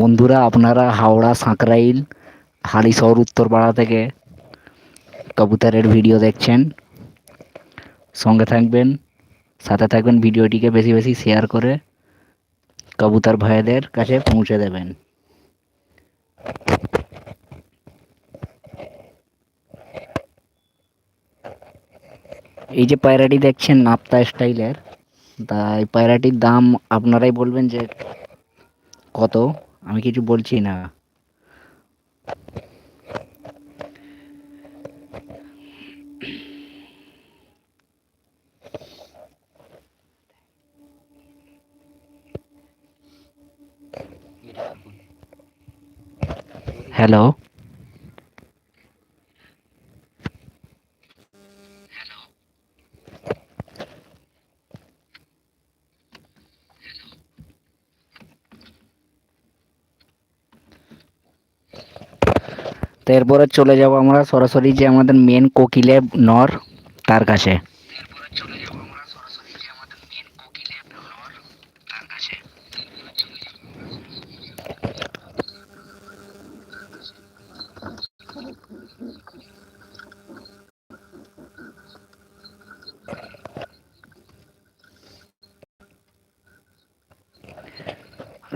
বন্ধুরা, আপনারা হাওড়া, সাঁকরাইল, হালিশহর, উত্তরপাড়া থেকে কবুতরের ভিডিও দেখছেন। সঙ্গে থাকবেন, সাথে থাকবেন, ভিডিওটিকে বেশি বেশি শেয়ার করে কবুতর ভাইদের কাছে পৌঁছে দেবেন। এই যে পায়রাটি দেখছেন, নাপ্তা স্টাইলের তা এই পায়রাটির দাম আপনারাই বলবেন যে কত? আমি কিছু বলছি না। হ্যালো তো এরপরে চলে যাব আমরা সরাসরি যে আমাদের মেন কোকিলে নর তার কাছে।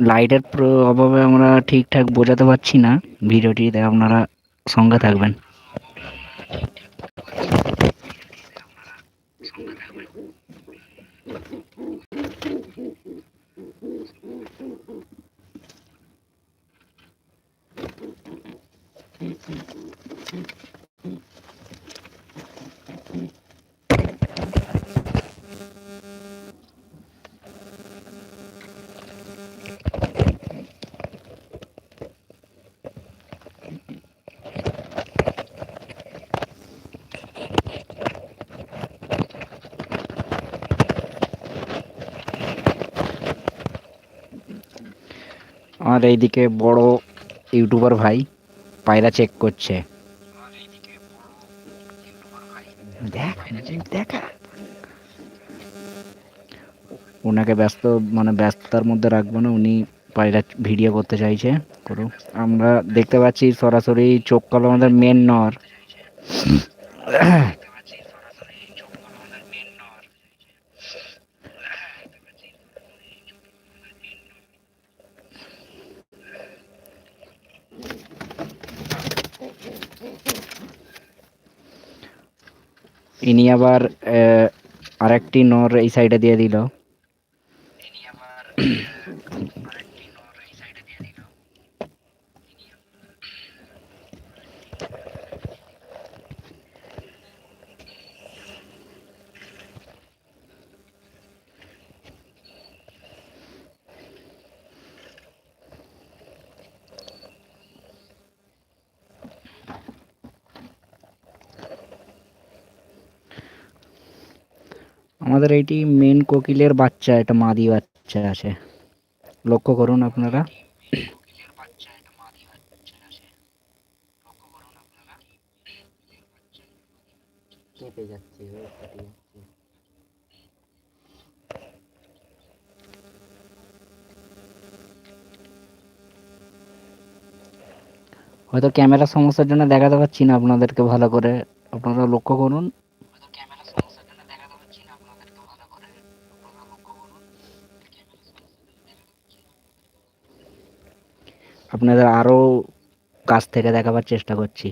লাইটের প্র- অভাবে আমরা ঠিকঠাক বোঝাতে পারছি না। ভিডিওটিতে আপনারা সঙ্গে থাকবেন। আর এইদিকে বড় ইউটিউবার ভাই পায়রা চেক করছে। দেখা ওনাকে ব্যস্ত মানে ব্যস্ততার মধ্যে রাখব না, উনি পায়রা ভিডিও করতে চাইছে। করুক। আমরা দেখতে পাচ্ছি সরাসরি চোখ কালো আমাদের মেন নর। ইনি আবার আরেকটি নর এই সাইডে দিয়ে দিল। আমাদের এইটি মেন কোকিলের বাচ্চা এটা মাদি বাচ্চা আছে। লক্ষ্য করুন আপনারা। হয়তো ক্যামেরা সমস্যার জন্য দেখাতে পাচ্ছি না আপনাদেরকে ভালো করে। আপনারা লক্ষ্য করুন। আপনাদের আরও কাছ থেকে দেখাবার চেষ্টা করছি।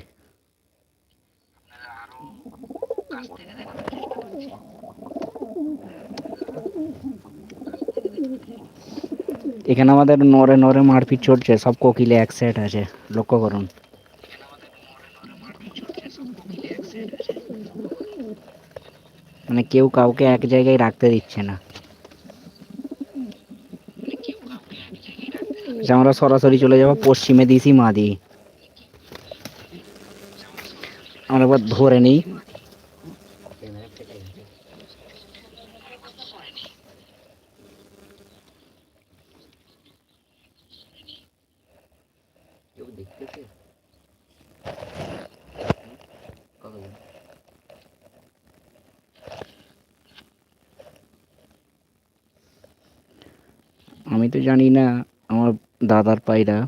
এখানে আমাদের নরে নরে মারপিট চলছে, সব কোকিলে এক সেট আছে, লক্ষ্য করুন। মানে কেউ কাউকে এক জায়গায় রাখতে দিচ্ছে না। আমরা সরাসরি চলে যাব, পশ্চিমে দিছি মাদি। আমরা একবার ধরে নিই। আমি তো জানি না দাদার পায়রা।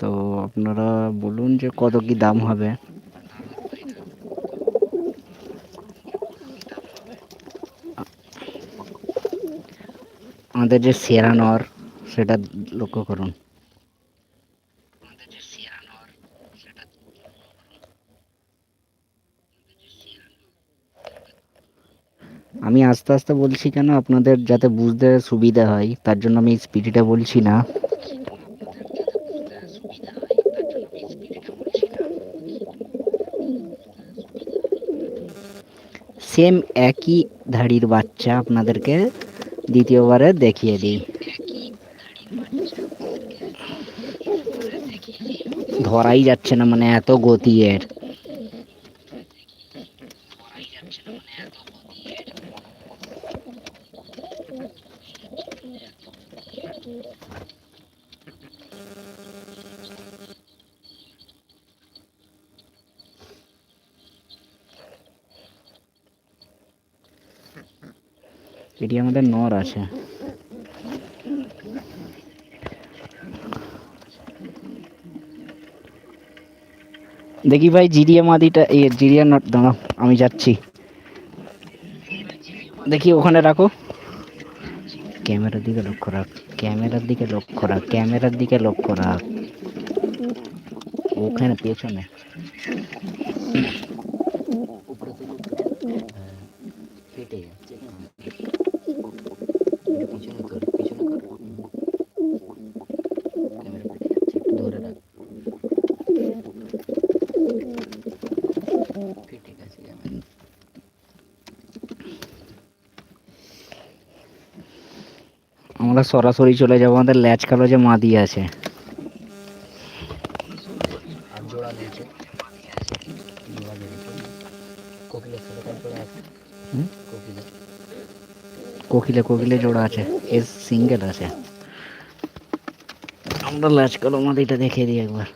তো আপনারা বলুন যে কত কি দাম হবে? আমাদের যে সেরা নর সেটা লক্ষ্য করুন। আমি আস্তে আস্তে বলছি কেন, আপনাদের যাতে বুঝতে সুবিধা হয়, তার জন্য আমি স্পিডটা বলছি না। সেম একই ধাড়ির বাচ্চা আপনাদেরকে দ্বিতীয়বারে দেখিয়ে দিই। ধরাই যাচ্ছে না মানে এত গতি এর। এটি আমাদের নর আছে। দেখি ভাই, জিরিয়া মাদিটা, এই জিরিয়া নট দাঁড়াও, আমি যাচ্ছি। দেখি, ওখানে রাখো। ক্যামেরার দিকে লক্ষ্য রাখ, ক্যামেরার দিকে লক্ষ্য রাখ, ক্যামেরার দিকে লক্ষ্য রাখ। ওখানে পেছনে উপরে থেকে উপরে হ্যাঁ ফেটে যাচ্ছে না একটু পিছনে কর পিছনে কর ক্যামেরা ফেটে যাচ্ছে একটু ধরে রাখ ফেটে গেছে ক্যামেরা আমরা সরাসরি চলে যাব, আমাদের ল্যাচ কালো যে মাদি আছে। কোকিলে কোকিলে জোড়া আছে, এর সিঙ্গেল আছে। আমরা ল্যাচ কালো মাদিটা দেখে দিই একবার।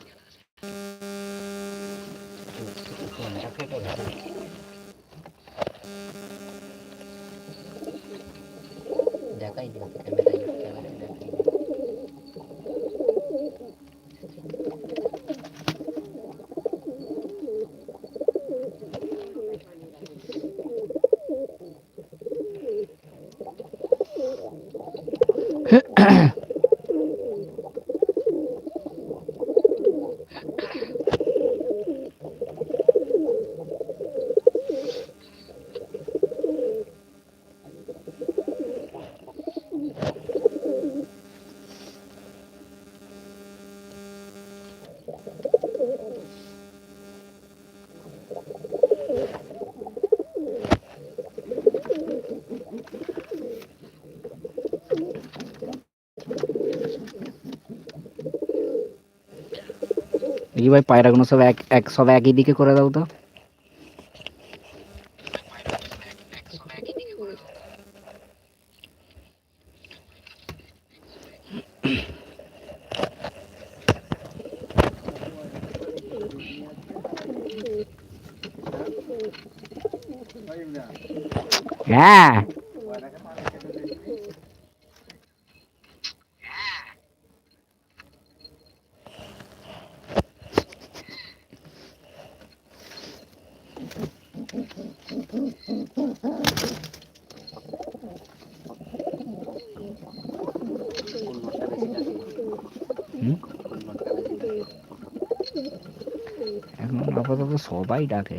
দেখি ভাই পায়রাগুলো সব এক এক সব একই দিকে করে দাও তো। এখন আপাতত সবাই ডাকে।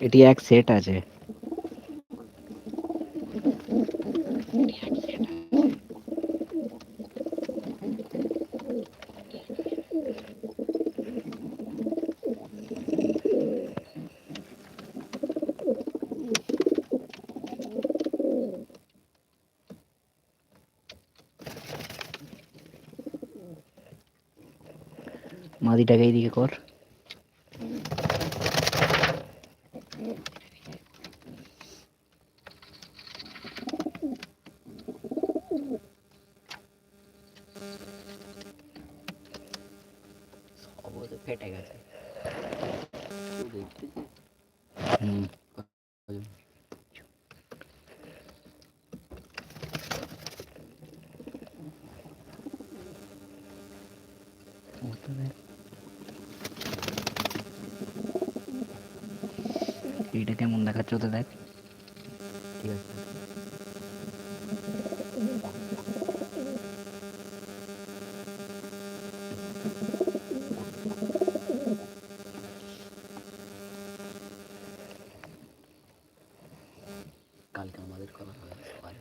এটি এক সেট আছে মাদিটাকে এইদিকে কর সব ওদের ফেটে গেছে তুই দেখছিস? হুম ওটা দেখ। এইটা কেমন দেখাচ্ছে ওটা দেখ কালকে আমাদের করা হবে সকালে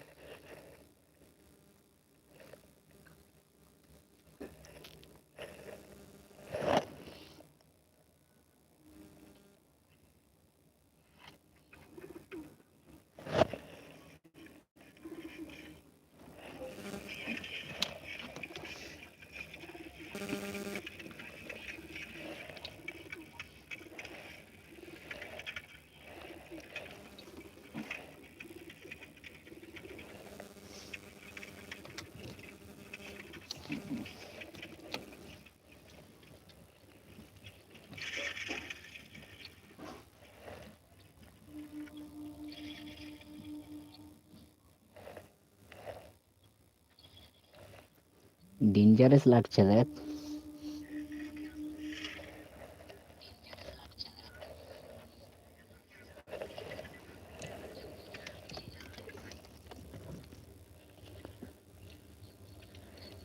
ডেঞ্জারাস লাগছে দেখ।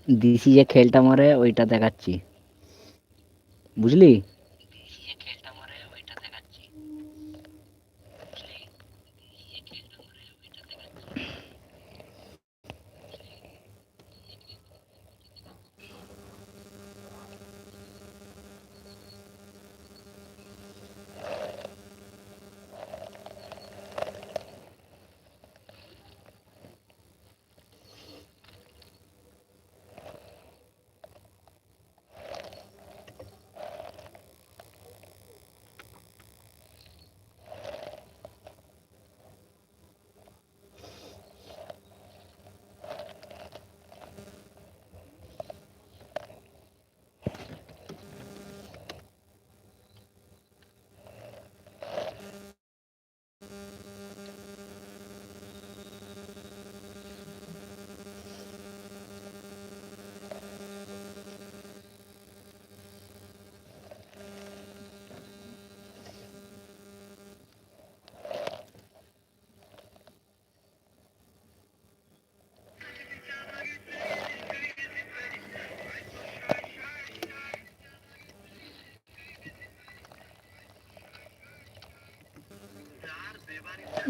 দিশি যে খেলটা মারে ওইটা দেখাচ্ছি। বুঝলি?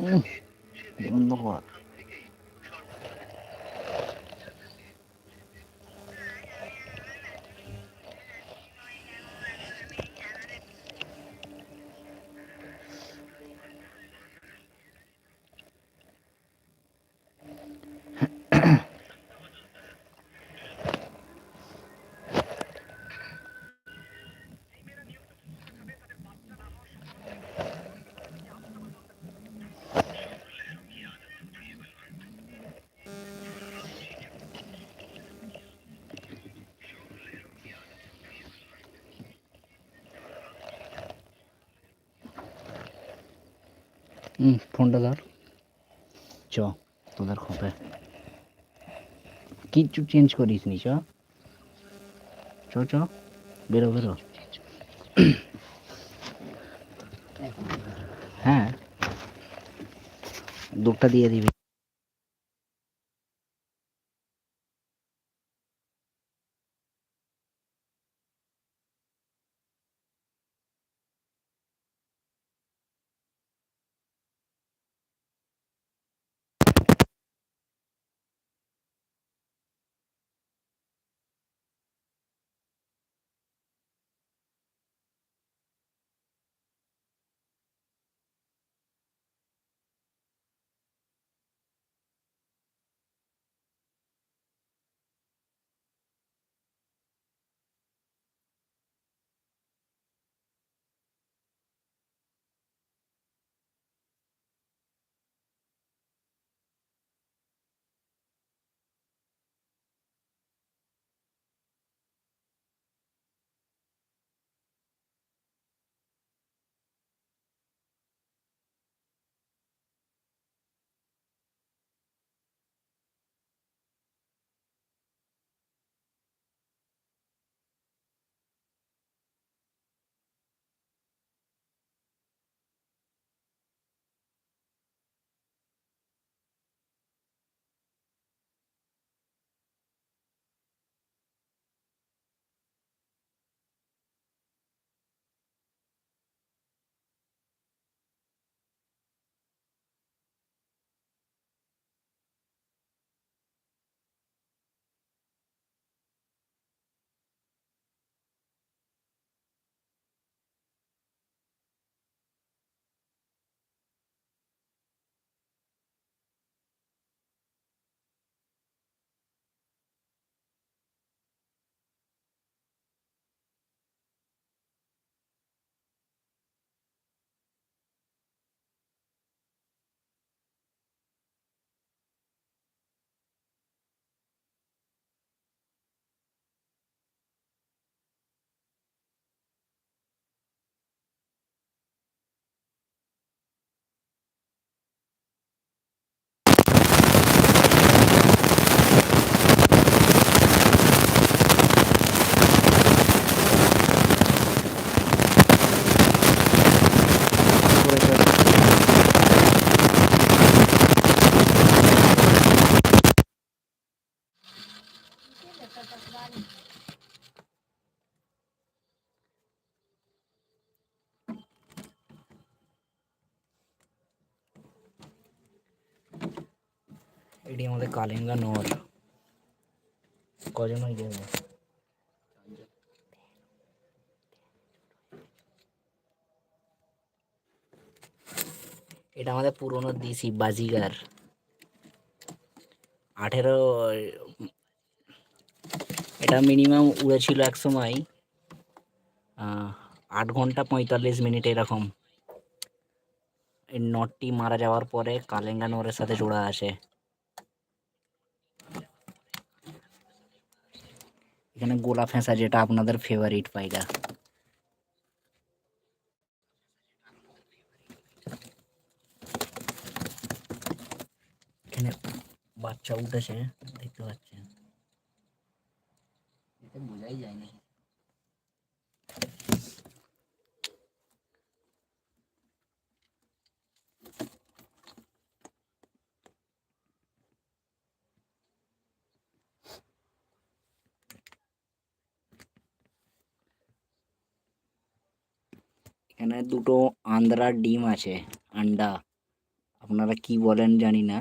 嗯。你们的话 হুম ফোনটা ধর চ তোদের খপে কিচ্ছু চেঞ্জ করিস নি চ চ চ বেরো বেরো হ্যাঁ দুধটা দিয়ে দিবি এটি আমাদের কালিঙ্গা নর কজন হয়ে যাবে এটা আমাদের পুরনো দিছি, বাজিগার। আঠেরো, এটা মিনিমাম উড়েছিল এক সময় আট ঘণ্টা পঁয়তাল্লিশ মিনিট এরকম। এই নটটি মারা যাওয়ার পরে কালেঙ্গা নরের সাথে জোড়া আছে এখানে গোলা ফেঁসা যেটা আপনাদের ফেভারিট পায়রা এখানে বাচ্চা উঠেছে, দেখতে পাচ্ছেন। এতে বোঝাই যায় না। এখানে দুটো আন্দ্রার ডিম আছে, আন্ডা। আপনারা কি বলেন জানি না।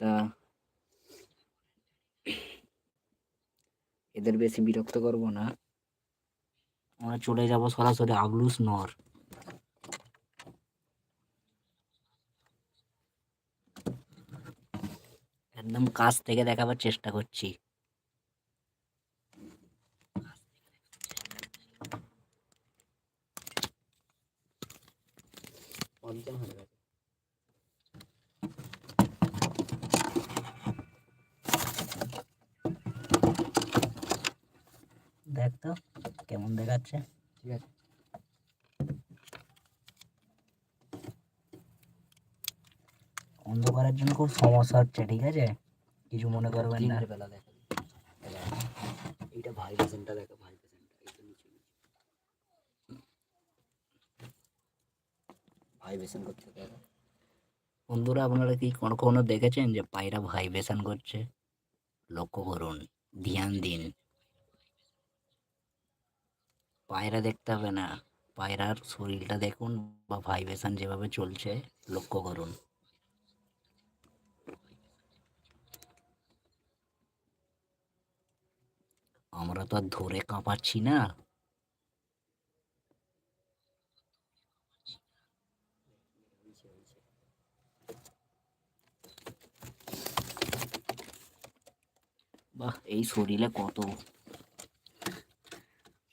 তা এদের বেশি বিরক্ত করব না। আমরা চলে যাব সরাসরি আবলুস নর। একদম কাছ থেকে দেখাবার চেষ্টা করছি। অজ্ঞান হয়ে গেছে দেখ তো কেমন দেখাচ্ছে ঠিক আছে অন্ধকারের জন্য খুব সমস্যা হচ্ছে ঠিক আছে? কিছু মনে করবেন না। দিনের বেলা দেখা। যায়। এবার এইটা ভাইব্রেশনটা দেখো। ভাইব্রেশন করছে বন্ধুরা, আপনারা কি কোনো কোনো দেখেছেন যে পায়রা ভাইব্রেশন করছে? লক্ষ্য করুন, ধ্যান দিন। পায়রা দেখতে হবে না। পায়রার শরীরটা দেখুন বা ভাইব্রেশন যেভাবে চলছে, লক্ষ্য করুন। আমরা তো আর ধরে কাঁপাচ্ছি না। বাহ, এই শরীরে কত?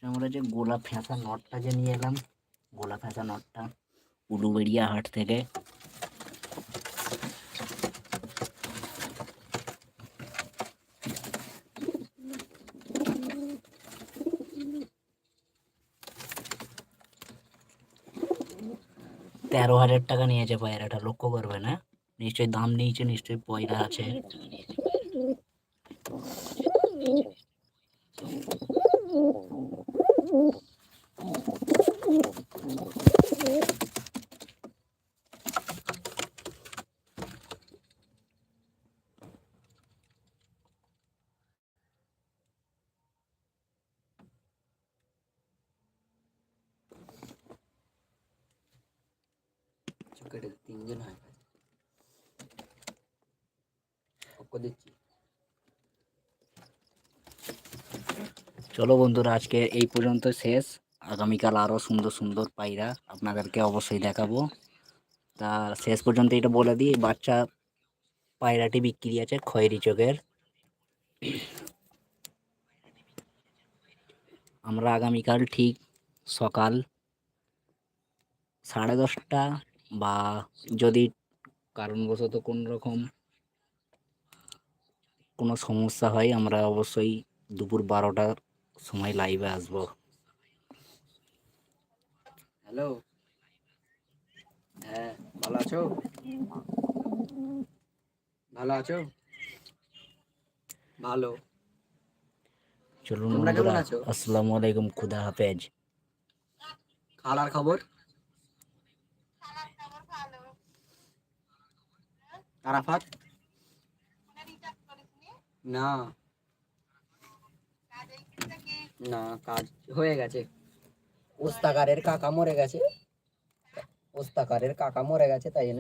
আমরা যে গোলাপ ফেঁসা নটটা যে নিয়ে এলাম, গোলাপ ফেঁসা নটটা, উলুবেড়িয়া হাট থেকে তেরো হাজার টাকা নিয়েছে পায়রাটা লক্ষ্য করবে না। নিশ্চয়ই দাম নিয়েছে নিশ্চয়ই পয়লা আছে। কেটে তিনজন হয় দিচ্ছি চলো বন্ধুরা, আজকে এই পর্যন্ত শেষ। আগামীকাল আরও সুন্দর সুন্দর পায়রা আপনাদেরকে অবশ্যই দেখাবো। তা শেষ পর্যন্ত এটা বলে দিই, বাচ্চা পায়রাটি বিক্রি আছে খয়েরি চোখের আমরা আগামীকাল ঠিক সকাল সাড়ে দশটা বা যদি কারণবশত কোনো রকম কোনো সমস্যা হয় আমরা অবশ্যই দুপুর বারোটার সময় লাইভে আসব। হ্যালো হ্যাঁ ভালো আছো? ভালো আছো? ভালো। চলুন বন্ধুরা? আসসালামু আলাইকুম খুদা হাফেজ। খালার খবর? আরাফাত? না। না, কাজ হয়ে গেছে। ওস্তাকারের কাকা মরে গেছে। ওস্তাকারের কাকা মরে গেছে, তাই